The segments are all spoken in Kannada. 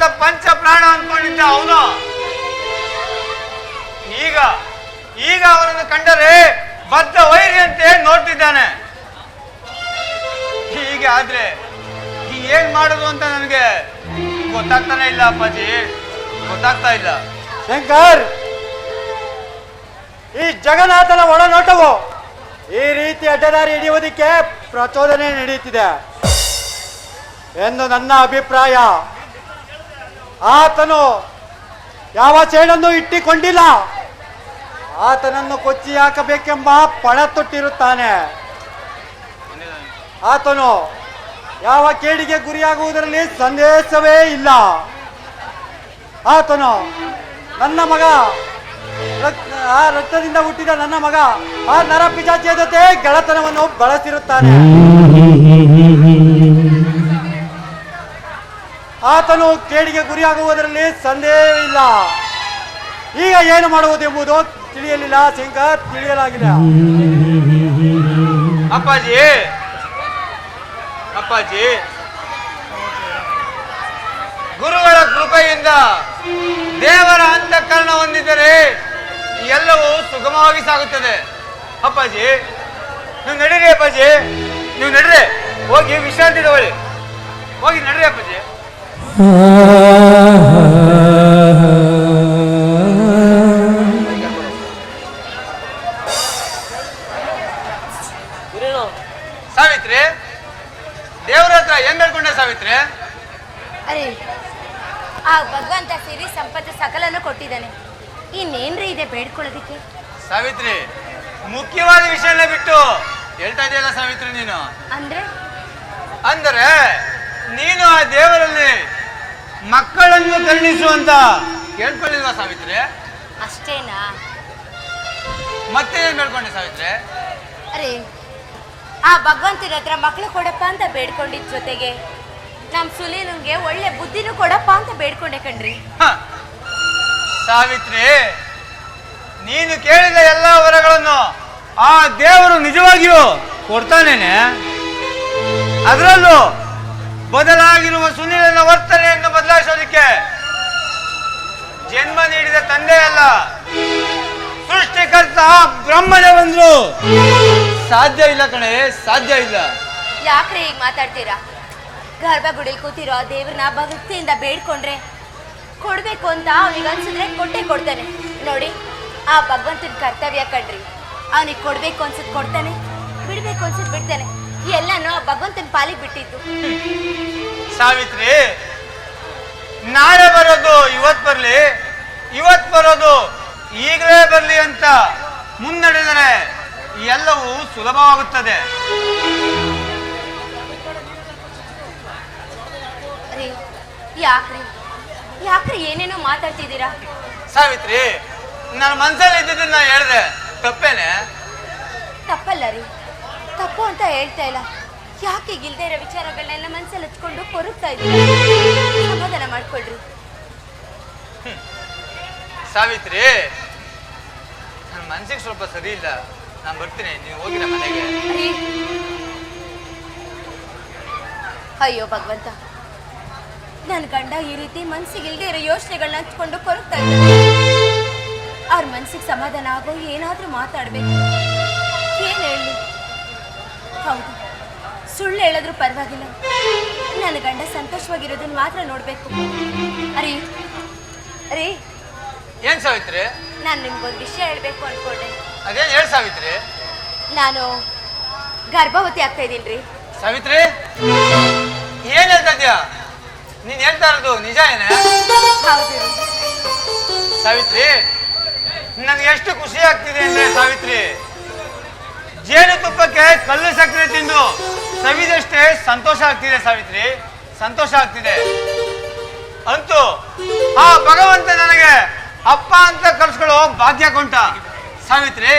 ತಂದ ಪಂಚ ಪ್ರಾಣ ಅನ್ಕೊಂಡಿದ್ದ ಅವನು ಈಗ ಈಗ ಅವನನ್ನು ಕಂಡರೆ ಬದ್ಧ ವೈರಿಯಂತೆ ನೋಡ್ತಿದ್ದಾನೆ. ಹೀಗೆ ಆದ್ರೆ ಏನ್ ಮಾಡೋದು ಅಂತ ನನಗೆ ಗೊತ್ತಾಗ್ತಾನೆ ಇಲ್ಲ, ಅಪ್ಪಾಜಿ. ಗೊತ್ತಾಗ್ತಾ ಇಲ್ಲ. ಶಂಕರ್! ಈ ಜಗನ್ನಾಥನ ಒಳನೋಟವು ಈ ರೀತಿ ಅಡ್ಡದಾರಿ ಹಿಡಿಯುವುದಕ್ಕೆ ಪ್ರಚೋದನೆ ನಡೆಯುತ್ತಿದೆ. ಎಂದು ನನ್ನ ಅಭಿಪ್ರಾಯ. ಆತನು ಯಾವ ಚೇಳನ್ನು ಇಟ್ಟಿಕೊಂಡಿಲ್ಲ. ಆತನನ್ನು ಕೊಚ್ಚಿ ಹಾಕಬೇಕೆಂಬ ಪಣ ತೊಟ್ಟಿರುತ್ತಾನೆ ಆತನು ಯಾವ ಕೇಡಿಗೆ ಗುರಿಯಾಗುವುದರಲ್ಲಿ ಸಂದೇಶವೇ ಇಲ್ಲ. ಆತನು ನನ್ನ ಮಗ ಆ ರಕ್ತದಿಂದ ಹುಟ್ಟಿದ ನನ್ನ ಮಗ, ಆ ನರ ಪಿಜಾಚಿಯ ಜೊತೆ ಗೆಳತನವನ್ನು ಬಳಸಿರುತ್ತಾನೆ. ಆತನು ಕೇಡಿಗೆ ಗುರಿಯಾಗುವುದರಲ್ಲಿ ಇಲ್ಲ. ಈಗ ಏನು ಮಾಡುವುದೆಂಬುದು ತಿಳಿಯಲಿಲ್ಲ, ಶಂಕರ್ ತಿಳಿಯಲಾಗಿಲ್ಲ ಅಪ್ಪಾಜಿ! ಅಪ್ಪಾಜಿ! ಗುರುಗಳ ಕೃಪೆಯಿಂದ ದೇವರ ಅಂತಃಕರಣ ಹೊಂದಿದರೆ ಎಲ್ಲವೂ ಸುಗಮವಾಗಿ ಸಾಗುತ್ತದೆ. ಅಪ್ಪಾಜಿ, ನೀವು ನಡೀರಿ ಅಪ್ಪಾಜಿ. ನೀವು ನಡ್ರಿ. ಹೋಗಿ ವಿಶ್ರಾಂತಿ ತಗೊಳ್ಳಿ. ಹೋಗಿ ನಡ್ರಿ ಅಪ್ಪಾಜಿ. ಸಾವಿತ್ರಿ ದೇವ್ರ ಹತ್ರ ಏನ್ ಹೇಳ್ಕೊಂಡೆ ಸಾವಿತ್ರಿ? ಅರೆ ಆ ಭಗವಂತ ಸಿರಿ ಸಂಪತ್ತು ಸಕಲನ್ನು ಕೊಟ್ಟಿದ್ದಾನೆ. ಇನ್ನೇನ್ರಿ ಇದೆ ಬೇಡ್ಕೊಳ್ಳೋದಿಕ್ಕೆ? ಸಾವಿತ್ರಿ ಮುಖ್ಯವಾದ ವಿಷಯನ ಬಿಟ್ಟು ಹೇಳ್ತಾ ಇದೆಯಲ್ಲ ಸಾವಿತ್ರಿ ನೀನು? ಅಂದ್ರೆ? ಅಂದರೆ ನೀನು ಆ ದೇವರಲ್ಲಿ ಮಕ್ಕಳನ್ನು ಕರುಣಿಸುವಂತ ಕೇಳ್ಕೊಳ್ಳಿಲ್ವಾ ಸಾವಿತ್ರಿ? ಅಷ್ಟೇನಾ? ಮತ್ತೆ ಏನ್ ಬೇಡ್ಕೊಂಡೆ ಸಾವಿತ್ರಿ? ಅರೆ ಆ ಭಗವಂತನ ಹತ್ರ ಮಕ್ಕಳು ಕೊಡಪ್ಪ ಅಂತ ಬೇಡ್ಕೊಂಡಿದ್ ಜೊತೆಗೆ. ನಮ್ ಸುಲೀಲಂಗೆ ಒಳ್ಳೆ ಬುದ್ಧಿನೂ ಕೊಡಪ್ಪ ಅಂತ ಬೇಡ್ಕೊಂಡೆ ಕಣ್ರಿ. ಹ. ಸಾವಿತ್ರಿ ನೀನು ಕೇಳಿದ ಎಲ್ಲ ವರಗಳನ್ನು ಆ ದೇವರು ನಿಜವಾಗಿಯೂ ಕೊಡ್ತಾನೇನೆ? ಅದರಲ್ಲೂ ಬದಲಾಗಿರುವ ಸುನೀಲನ ಬದಲಾಯಿಸೋದಕ್ಕೆ ಜನ್ಮ ನೀಡಿದ ತಂದೆ ಅಲ್ಲ ಸೃಷ್ಟಿಕರ್ತ ಬ್ರಹ್ಮನೇ ಬಂದ್ರು. ಸಾಧ್ಯ ಇಲ್ಲ ಕಣೆ ಸಾಧ್ಯ ಇಲ್ಲ. ಯಾಕ್ರಿ ಈಗ ಮಾತಾಡ್ತೀರಾ? ಗರ್ಭಗುಡಿಲಿ ಕೂತಿರೋ ಆ ದೇವ್ರನ್ನ ಭಕ್ತಿಯಿಂದ ಬೇಡ್ಕೊಂಡ್ರೆ ಕೊಡ್ಬೇಕು ಅಂತ ಅವನಿಗೆ ಅನ್ಸಿದ್ರೆ ಕೊಟ್ಟೆ ಕೊಡ್ತಾನೆ. ನೋಡಿ ಆ ಭಗವಂತನ ಕರ್ತವ್ಯ ಕಣ್ರಿ. ಅವನಿಗೆ ಕೊಡ್ಬೇಕು ಅನ್ಸುತ್ತೆ ಕೊಡ್ತಾನೆ ಬಿಡ್ಬೇಕು ಅನ್ಸಿದ್ ಬಿಡ್ತಾನೆ. ಎಲ್ಲಾನು ಆ ಭಗವಂತನ ಪಾಲಿಗೆ ಬಿಟ್ಟಿದ್ದು. ಸಾವಿತ್ರಿ ನಾಳೆ ಬರೋದು ಇವತ್ ಬರಲಿ. ಇವತ್ ಬರೋದು ಈಗಲೇ ಬರಲಿ ಅಂತ ಮುನ್ನಡೆದರೆ ಎಲ್ಲವೂ ಸುಲಭವಾಗುತ್ತದೆ. ಯಾಕ್ರಿ? ಯಾಕ್ರಿ ಏನೇನೋ ಮಾತಾಡ್ತಿದ್ದೀರಾ? ಸಾವಿತ್ರಿ ನನ್ನ ಮನಸ್ಸಲ್ಲಿ ಇದ್ದಿದ್ದನ್ನ ಹೇಳಿದೆ. ತಪ್ಪೇನೆ? ತಪ್ಪಲ್ಲ ರೀ. ತಪ್ಪು ಅಂತ ಹೇಳ್ತಾ ಇಲ್ಲ. ಯಾಕೆ ಇಲ್ದೇ ಇರೋ ವಿಚಾರಗಳನ್ನೆಲ್ಲ ಮನಸ್ಸಲ್ಲಿ ಹಚ್ಕೊಂಡು ಕೊರಗ್ತಾ ಇದ್ದೀನಿ ಸಮಾಧಾನ ಮಾಡ್ಕೊಳ್ರಿ. ಸಾವಿತ್ರಿ ನನ್ನ ಮನ್ಸಿಗೆ ಸ್ವಲ್ಪ ಸರಿ ಇಲ್ಲ. ನಾನು ಬರ್ತೀನಿ ನೀವು ಹೋಗಿ ನಮ್ಮ ಮನೆಗೆ. ಅಯ್ಯೋ ಭಗವಂತ ನನ್ನ ಗಂಡ ಈ ರೀತಿ ಮನ್ಸಿಗೆ ಇಲ್ದೇ ಇರೋ ಯೋಚನೆಗಳನ್ನ ಹಚ್ಕೊಂಡು ಕೊರಗ್ತಾ ಇದ್ದಾನೆ ಅವ್ರ ಮನ್ಸಿಗೆ ಸಮಾಧಾನ ಆಗೋ ಏನಾದ್ರೂ ಮಾತಾಡ್ಬೇಕು. ಏನ್ ಹೇಳಿ? ಹೌದು. ಸುಳ್ಳು ಹೇಳಿದ್ರು ಪರವಾಗಿಲ್ಲ. ನನ್ನ ಗಂಡ ಸಂತೋಷವಾಗಿರೋದನ್ನ ಮಾತ್ರ ನೋಡ್ಬೇಕು. ಅರಿ ಅರಿ. ಏನ್ ಸಾವಿತ್ರಿ? ನಾನು ನಿಮ್ಗೊಂದು ವಿಷಯ ಹೇಳ್ಬೇಕು ಅನ್ಕೊಂಡೆ. ಅದೇನ್ ಹೇಳಿ ಸಾವಿತ್ರಿ? ನಾನು ಗರ್ಭವತಿ ಆಗ್ತಾ ಇದ್ದೀನಿ ರೀ ಸಾವಿತ್ರಿ? ಏನ್ ಹೇಳ್ತಾ ಇದ್ಯಾ ನೀನ್ ಹೇಳ್ತಾ ಇರೋದು ನಿಜ ಏನೇ? ಹೌದು. ರೀ. ಸಾವಿತ್ರಿ ನನ್ಗೆ ಎಷ್ಟು ಖುಷಿ ಆಗ್ತಿದೆ ಅಂದ್ರೆ ಸಾವಿತ್ರಿ. ಜೇನುತುಪ್ಪಕ್ಕೆ ಕಲ್ಲು ಸಕ್ಕರೆ ತಿಂದು ಸವಿದಷ್ಟೇ ಸಂತೋಷ ಆಗ್ತಿದೆ ಸಾವಿತ್ರಿ. ಸಂತೋಷ ಆಗ್ತಿದೆ. ಅಂತೂ ಆ ಭಗವಂತ ನನಗೆ ಅಪ್ಪ ಅಂತ ಕರ್ಸ್ಕೊಳ್ಳೋ ಭಾಗ್ಯ ಕೊಂಟ. ಸಾವಿತ್ರಿ,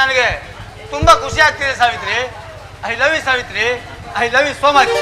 ನನಗೆ ತುಂಬಾ ಖುಷಿ ಆಗ್ತಿದೆ Savitri. I love you Savitri. I love you so much.